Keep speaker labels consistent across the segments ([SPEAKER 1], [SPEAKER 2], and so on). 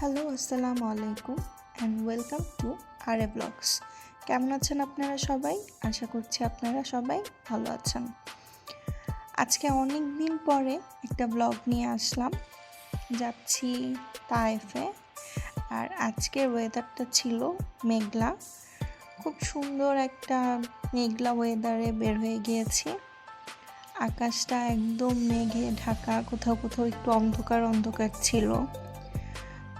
[SPEAKER 1] Hello, আসসালামু আলাইকুম and welcome to R A blogs কেমন আছেন আপনারা সবাই? আশা করছি আপনারা সবাই ভালো আছেন। আজকে অনেক দিন পরে একটা ব্লগ নিয়ে আসলাম। যাচ্ছি তায়েফে আর আজকের ওয়েদারটা ছিল মেঘলা। খুব সুন্দর একটা মেঘলা ওয়েদারে বের হয়ে গিয়েছি। আকাশটা একদম মেঘে ঢাকা, কোথাও কোথাও একটু অন্ধকার অন্ধকার ছিল।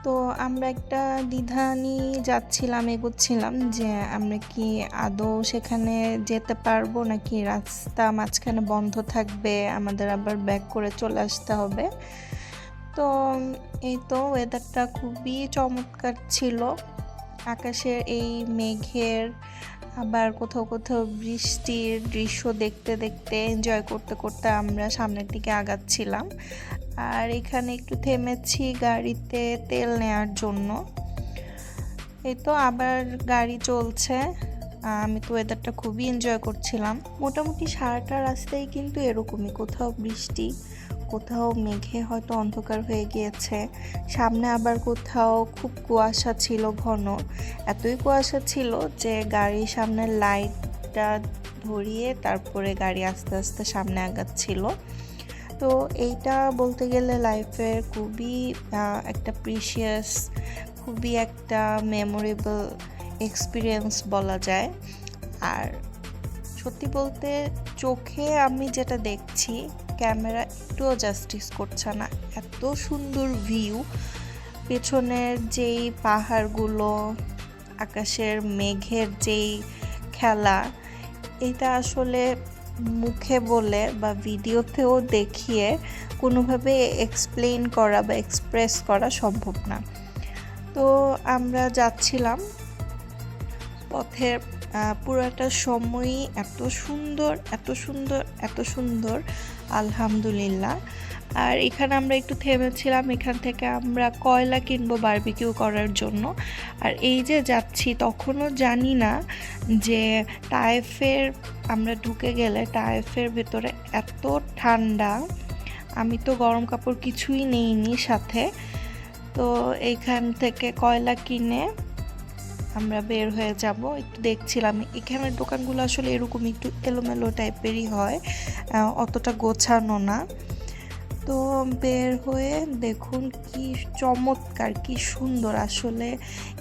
[SPEAKER 1] তো আমরা একটা দ্বিধা নিয়ে যাচ্ছিলাম, এগোচ্ছিলাম যে আমরা কি আদৌ সেখানে যেতে পারব নাকি রাস্তা মাঝখানে বন্ধ থাকবে, আমাদের আবার ব্যাক করে চলে আসতে হবে। তো এই তো ওয়েদারটা খুবই চমৎকার ছিল। আকাশের এই মেঘের আবার কোথাও কোথাও বৃষ্টির দৃশ্য দেখতে দেখতে এনজয় করতে করতে আমরা সামনের দিকে আগাচ্ছিলাম। আর এখানে একটু থেমেছি গাড়িতে তেল নেওয়ার জন্য। এই তো আবার গাড়ি চলছে। আমি তো ওয়েদারটা খুবই এনজয় করছিলাম। মোটামুটি সারাটা রাস্তায় কিন্তু এরকমই, কোথাও বৃষ্টি। কোথাও মেঘে হয়তো অন্ধকার হয়ে গিয়েছে। সামনে আবার কোথাও খুব কুয়াশা ছিল ঘন। এতই কুয়াশা ছিল যে গাড়ির সামনে লাইটটা ধরিয়ে তারপরে গাড়ি আস্তে আস্তে সামনে আগাচ্ছিল। তো এইটা বলতে গেলে লাইফের খুবই একটা প্রিশিয়াস খুবই একটা মেমোরেবল এক্সপিরিয়েন্স বলা যায়। আর সত্যি বলতে চোখে আমি যেটা দেখছি ক্যামেরা একটুও জাস্টিস করছে না। এত সুন্দর ভিউ পেছনের যেই পাহাড়গুলো, আকাশের মেঘের যেই খেলা, এটা আসলে মুখে বলে বা ভিডিওতেও দেখিয়ে কোনোভাবে এক্সপ্লেন করা বা এক্সপ্রেস করা সম্ভব না। তো আমরা যাচ্ছিলাম। পথের পুরোটা সময়ই এত সুন্দর এত সুন্দর এত সুন্দর। আলহামদুলিল্লাহ। আর এখানে আমরা একটু থেমেছিলাম, এখান থেকে আমরা কয়লা কিনবো বারবিকিউ করার জন্য। আর এই যে যাচ্ছি, তখনও জানি না যে টাইফের আমরা ঢুকে গেলে টাইফের ভেতরে এত ঠান্ডা। আমি তো গরম কাপড় কিছুই নেইনি সাথে। তো এইখান থেকে কয়লা কিনে আমরা বের হয়ে যাব। একটু দেখছিলাম, এখানের দোকানগুলো আসলে এরকম একটু এলোমেলো টাইপেরই হয় অতটা গোছানো না। তো বের হয়ে দেখুন কি চমৎকার, কি সুন্দর আসলে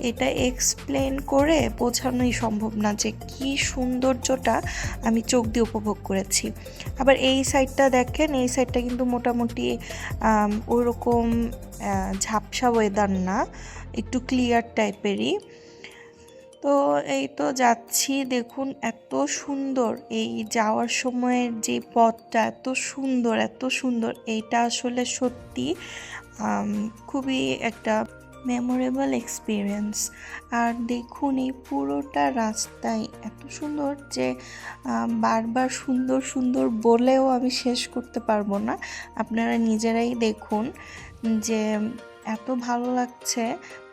[SPEAKER 1] এটা এক্সপ্লেন করে বোঝানোই সম্ভব না যে কি সৌন্দর্যটা আমি চোখ দিয়ে উপভোগ করেছি। আবার এই সাইডটা দেখেন, এই সাইডটা কিন্তু মোটামুটি ওরকম ঝাপসা ওয়েদার না, একটু ক্লিয়ার টাইপেরই তো এই তো যাচ্ছি, দেখুন এত সুন্দর। এই যাওয়ার সময়ের যে পথটা এত সুন্দর এত সুন্দর, এইটা আসলে সত্যি খুবই একটা মেমোরেবল এক্সপিরিয়েন্স আর দেখুন এই পুরোটা রাস্তায় এত সুন্দর যে বারবার সুন্দর সুন্দর বলেও আমি শেষ করতে পারব না। আপনারা নিজেরাই দেখুন যে, এত ভালো লাগছে।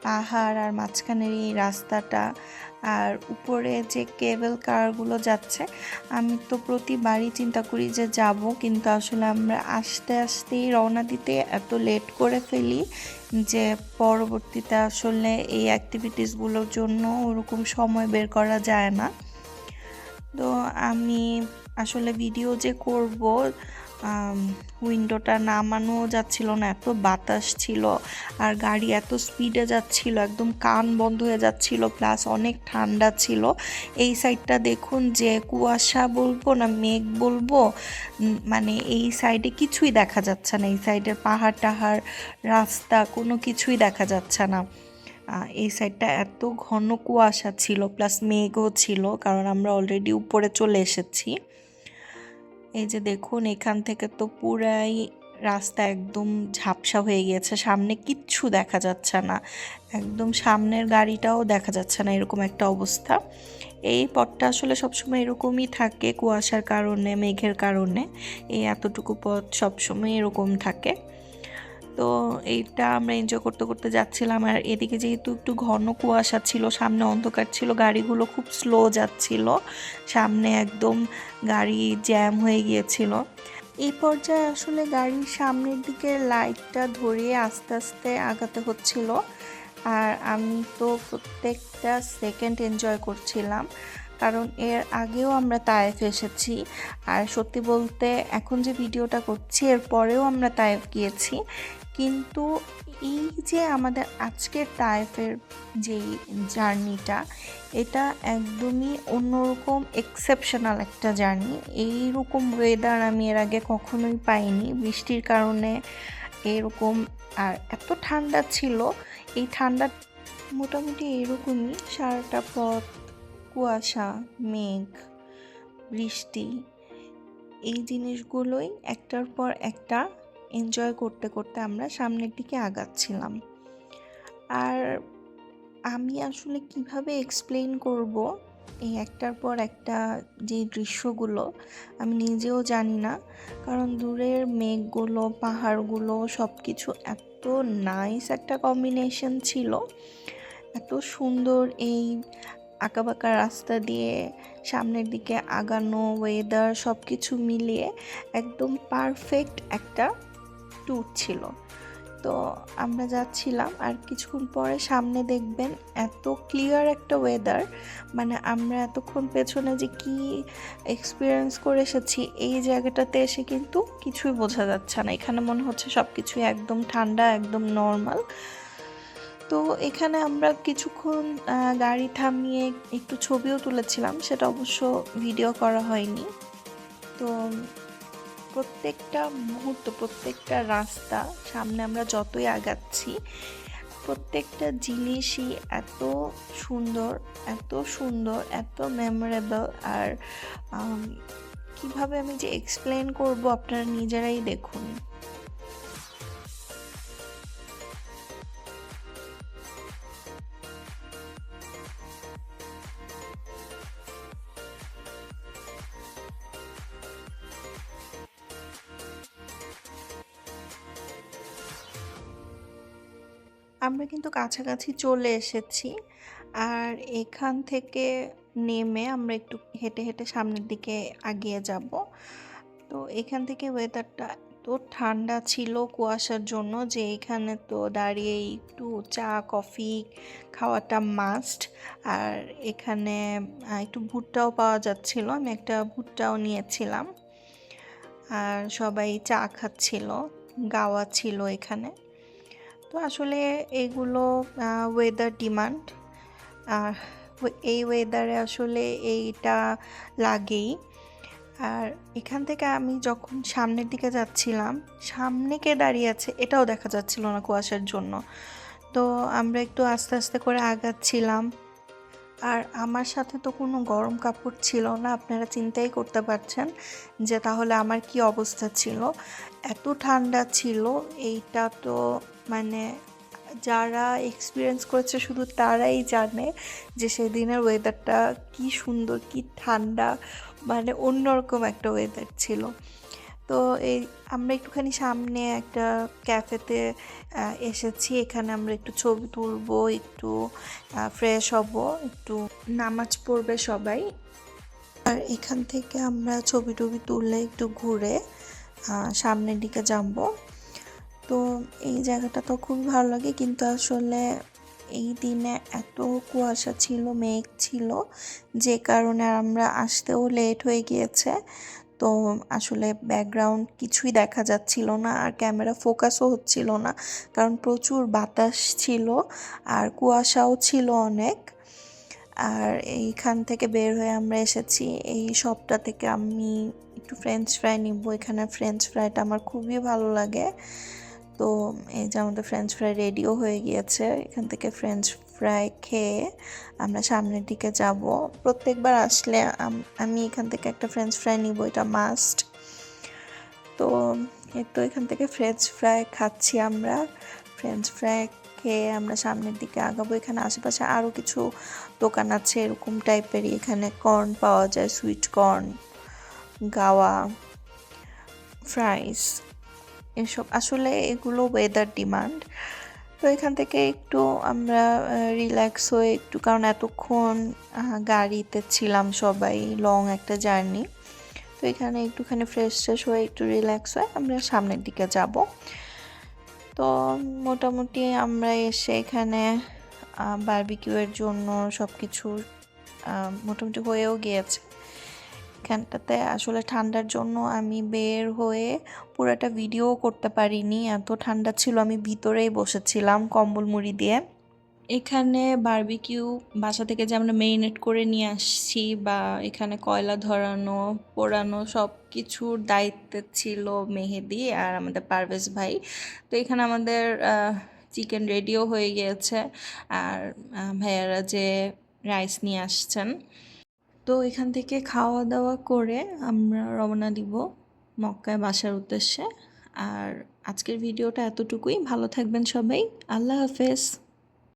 [SPEAKER 1] পাহাড় আর মাঝখানের এই রাস্তাটা আর উপরে যে কেবল কারগুলো যাচ্ছে, আমি তো প্রতিবারই চিন্তা করি যে যাব, কিন্তু আসলে আমরা আস্তে আস্তেই রওনা দিতে এত লেট করে ফেলি যে পরবর্তীতে আসলে এই অ্যাক্টিভিটিসগুলোর জন্য ওরকম সময় বের করা যায় না। তো আমি আসলে ভিডিও যে করব উইন্ডোটা নামানো যাচ্ছিল না, এত বাতাস ছিল আর গাড়ি এত স্পিডে যাচ্ছিল, একদম কান বন্ধ হয়ে যাচ্ছিল প্লাস অনেক ঠান্ডা ছিল। এই সাইডটা দেখুন যে কুয়াশা বলব না মেঘ বলব মানে এই সাইডে কিছুই দেখা যাচ্ছে না, এই সাইডের পাহাড় টাহাড়, রাস্তা কোনো কিছুই দেখা যাচ্ছে না। এই সাইডটা এত ঘন কুয়াশা ছিল প্লাস মেঘও ছিল, কারণ আমরা অলরেডি উপরে চলে এসেছি। এই যে দেখুন, এখান থেকে তো পুরাই রাস্তা একদম ঝাপসা হয়ে গিয়েছে। সামনে কিচ্ছু দেখা যাচ্ছে না। একদম সামনের গাড়িটাও দেখা যাচ্ছে না এরকম একটা অবস্থা। এই পথটা আসলে সবসময় এরকমই থাকে, কুয়াশার কারণে, মেঘের কারণে। এই এতটুকু পথ সবসময় এরকম থাকে। তো এইটা আমরা এনজয় করতে করতে যাচ্ছিলাম। আর এদিকে যেহেতু একটু ঘন কুয়াশা ছিল, সামনে অন্ধকার ছিল, গাড়িগুলো খুব স্লো যাচ্ছিল। সামনে একদম গাড়ি জ্যাম হয়ে গিয়েছিল। এই পর্যায়ে আসলে গাড়ির সামনের দিকে লাইটটা ধরিয়ে আস্তে আস্তে আগাতে হচ্ছিল। আর আমি তো প্রত্যেকটা সেকেন্ড এনজয় করছিলাম। কারণ এর আগেও আমরা তায়েফ এসেছি। আর সত্যি বলতে এখন যে ভিডিওটা করছি এর পরেও আমরা তায়েফ গিয়েছি। কিন্তু এই যে আমাদের আজকের তায়েফের যেই জার্নিটা, এটা একদমই অন্যরকম এক্সেপশনাল একটা জার্নি। এইরকম ওয়েদার আমি এর আগে কখনোই পাইনি। বৃষ্টির কারণে এরকম আর এত ঠান্ডা ছিল। এই ঠান্ডা মোটামুটি এরকমই সারাটা পথ, কুয়াশা, মেঘ, বৃষ্টি, এই জিনিসগুলোই একটার পর একটা এনজয় করতে করতে আমরা সামনের দিকে আগাচ্ছিলাম। আর আমি আসলে কীভাবে এক্সপ্লেন করব এই একটার পর একটা যে দৃশ্যগুলো, আমি নিজেও জানি না। কারণ দূরের মেঘগুলো, পাহাড়গুলো সব কিছু এত নাইস একটা কম্বিনেশন ছিল। এত সুন্দর এই আঁকাবাঁকা রাস্তা দিয়ে সামনের দিকে আগানো ওয়েদার সব কিছু মিলিয়ে একদম পারফেক্ট একটা ট্যুর ছিল তো আমরা যাচ্ছিলাম আর কিছুক্ষণ পরে সামনে দেখবেন এত ক্লিয়ার একটা ওয়েদার মানে আমরা এতক্ষণ পেছনে যে কি এক্সপিরিয়েন্স করে এসেছি, এই জায়গাটাতে এসে কিন্তু কিছুই বোঝা যাচ্ছে না। এখানে মনে হচ্ছে সব কিছুই একদম ঠান্ডা, একদম নর্মাল তো এখানে আমরা কিছুক্ষণ গাড়ি থামিয়ে একটু ছবিও তুলেছিলাম, সেটা অবশ্য ভিডিও করা হয়নি। তো প্রত্যেকটা মুহূর্ত, প্রত্যেকটা রাস্তা সামনে আমরা যতই আগাচ্ছি, প্রত্যেকটা জিনিসই এত সুন্দর এত সুন্দর, এত মেমোরেবল আর কীভাবে আমি যে এক্সপ্লেন করব আপনারা নিজেরাই দেখুন। আমরা কিন্তু কাছাকাছি চলে এসেছি। আর এখান থেকে নেমে আমরা একটু হেঁটে হেঁটে সামনের দিকে আগিয়ে যাব। তো এখান থেকে ওয়েদারটা তো ঠান্ডা ছিল কুয়াশার জন্য যে এখানে তো দাঁড়িয়ে একটু চা, কফি খাওয়াটা মাস্ট আর এখানে একটু ভুট্টাও পাওয়া যাচ্ছিল। আমি একটা ভুট্টাও নিয়েছিলাম। আর সবাই চা খাচ্ছিল, গাওয়া ছিল এখানে। তো আসলে এইগুলো ওয়েদার ডিমান্ড আর এই ওয়েদারে আসলে এইটা লাগেই। আর এখান থেকে আমি যখন সামনের দিকে যাচ্ছিলাম, সামনে কে দাঁড়িয়ে আছে এটাও দেখা যাচ্ছিল না কুয়াশার জন্য। তো আমরা একটু আস্তে আস্তে করে আগাচ্ছিলাম। আর আমার সাথে তো কোনো গরম কাপড় ছিল না, আপনারা চিন্তাই করতে পারছেন যে তাহলে আমার কি অবস্থা ছিল? এত ঠান্ডা ছিল, এইটা তো মানে যারা এক্সপিরিয়েন্স করেছে শুধু তারাই জানে যে সেদিনের ওয়েদারটা কি সুন্দর, কি ঠান্ডা মানে অন্যরকম একটা ওয়েদার ছিল। তো এই আমরা একটুখানি সামনে একটা ক্যাফেতে এসেছি। এখানে আমরা একটু ছবি তুলবো, একটু ফ্রেশ হব, একটু নামাজ পড়বে সবাই। আর এখান থেকে আমরা ছবি টবি তুললে একটু ঘুরে সামনের দিকে যাব। তো এই জায়গাটা তো খুবই ভালো লাগে। কিন্তু আসলে এই দিনে এত কুয়াশা ছিল, মেঘ ছিল, যে কারণে আমরা আসতেও লেট হয়ে গিয়েছে। তো আসলে ব্যাকগ্রাউন্ড কিছুই দেখা যাচ্ছিল না, আর ক্যামেরা ফোকাসও হচ্ছিল না। কারণ প্রচুর বাতাস ছিল, আর কুয়াশাও ছিল অনেক। আর এইখান থেকে বের হয়ে আমরা এসেছি। এই শপটা থেকে আমি একটু ফ্রেঞ্চ ফ্রাই নিব। এখানে ফ্রেঞ্চ ফ্রাইটা আমার খুবই ভালো লাগে। তো এই যে আমাদের ফ্রেঞ্চ ফ্রাই রেডিও হয়ে গিয়েছে, এখান থেকে ফ্রেঞ্চ ফ্রাই খেয়ে আমরা সামনের দিকে যাব। প্রত্যেকবার আসলে আমি এখান থেকে একটা ফ্রেঞ্চ ফ্রাই নিব, এটা মাস্ট তো তো এখান থেকে ফ্রেঞ্চ ফ্রাই খাচ্ছি আমরা। ফ্রেঞ্চ ফ্রাই খেয়ে আমরা সামনের দিকে আগাবো। এখানে আশেপাশে আরও কিছু দোকান আছে, এরকম টাইপেরই এখানে কর্ন পাওয়া যায় সুইট কর্ন গাওয়া ফ্রাইস এসব আসলে এগুলো ওয়েদার ডিমান্ড তো এখান থেকে একটু আমরা রিল্যাক্স হয়ে একটু, কারণ এতক্ষণ গাড়িতে ছিলাম সবাই লং একটা জার্নি তো এখানে একটুখানি ফ্রেশ ফ্রেশ হয়ে একটু রিল্যাক্স হয়ে আমরা সামনের দিকে যাব। তো মোটামুটি আমরা এসে এখানে বারবিকিউয়ের জন্য সব কিছু মোটামুটি হয়েও গিয়েছে। এখানটাতে আসলে ঠান্ডার জন্য আমি বের হয়ে পুরোটা ভিডিও করতে পারিনি। এত ঠান্ডা ছিল, আমি ভিতরেই বসেছিলাম কম্বল মুড়ি দিয়ে। এখানে বারবিকিউ বাসা থেকে যে আমরা মেরিনেট করে নিয়ে আসছি বা এখানে কয়লা ধরানো, পোড়ানো সব কিছুর দায়িত্বে ছিল মেহেদি আর আমাদের পারভেজ ভাই। তো এখানে আমাদের চিকেন রেডিও হয়ে গিয়েছে। আর ভাইয়ারা যে রাইস নিয়ে আসছেন। তো এখান থেকে খাওয়া দাওয়া করে আমরা রওনা দিব মক্কায় বাসার উদ্দেশ্যে। আর আজকের ভিডিওটা এতটুকুই। ভালো থাকবেন সবাই। আল্লাহ হাফেজ।